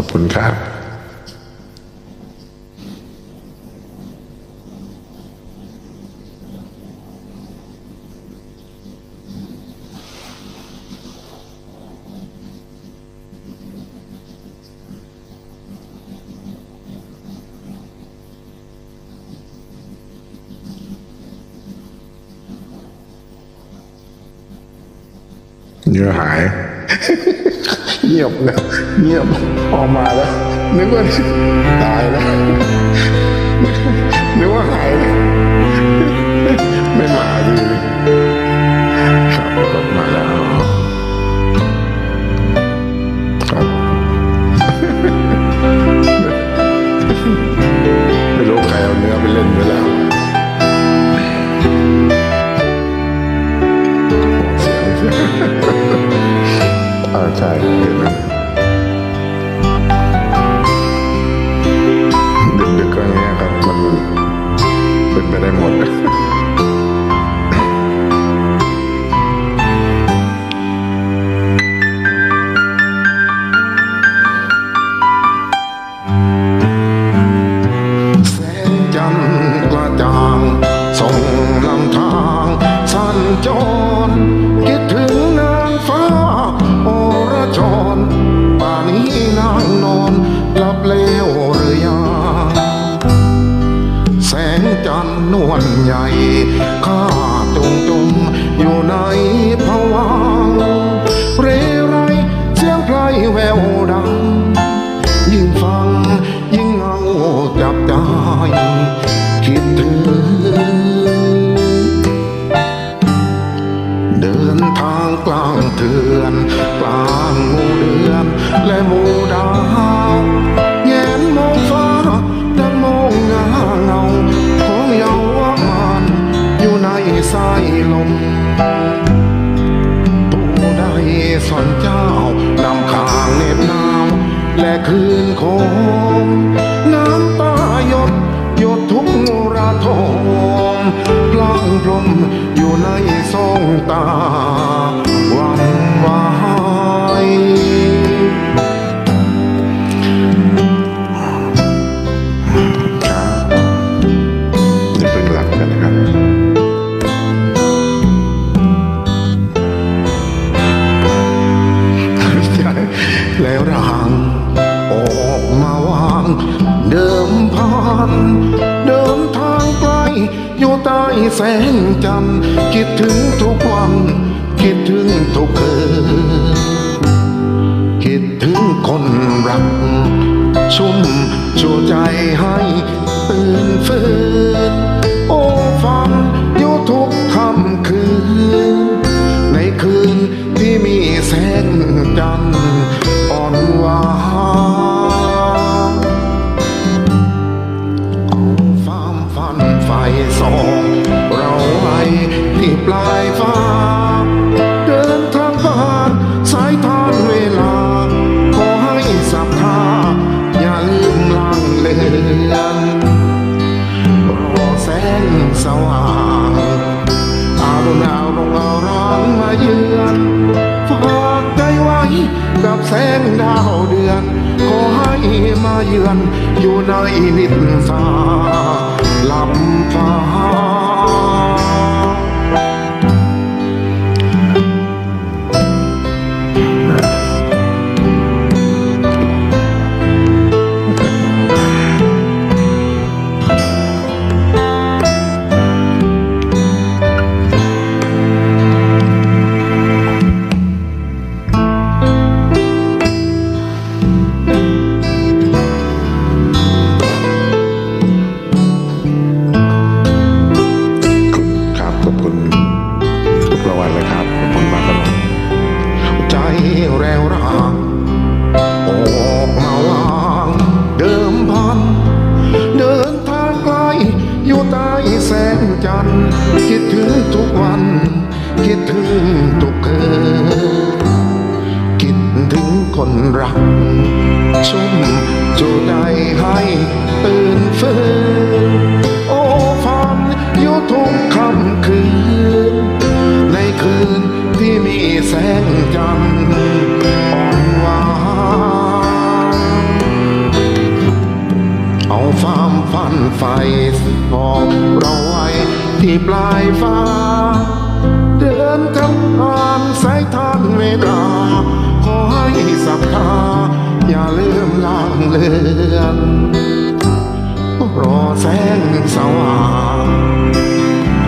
ขอบคุณครับเนื้อหาย เงียบนะเงียบออกมาแล้วนึกว่าตายแล้ว ใช่เห็นไหมดึกๆก็เนี้ยครับ มันเป็นไปได้หมด ใและคืนคงน้ำตาหยดหยดทุกระทมพลังพรมอยู่ในสองตา ดิมพันเดินทางไกลอยู่ใต้แสงจันทร์คิดถึงทุกวัน คิดถึงทุกคืนคิดถึงคนรัก ชุ่มชูใจให้ตื่นฟื้น องเราไว้ที่ปลายฟ้า เดินทางผ่านสายทานเวลา ขอให้ศรัทธาอย่าลืมลังเลือนรอแสงสว่างอารุณาวลงเอาร้างมาเยือนฝากใจไว้กับแสงดาวเดือน ขอให้มาเยือนอยู่ในนิทสา ลำฟ้า ถึงตุกเอคินถึงคนรัก ชุ่มจูใจให้ตื่นฟื้นโอ้ฝันอยู่ทุกค่ำคืน ในคืนที่มีแสงจันทร์อ่อนหวานเอาความฝันไฟหอบเราไว้ที่ปลายฟ้า เดินทำผ่านสายทานเวลา ขอให้ศรัทธาอย่าลืมล่างเลือนรอแสงสว่าง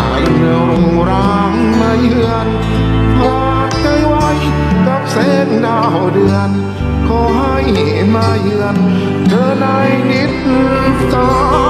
อาจเรงรางมาเยือนฝากใจไว้กับแสงดาวเดือน ขอให้มาเยือน เธอในนิดสา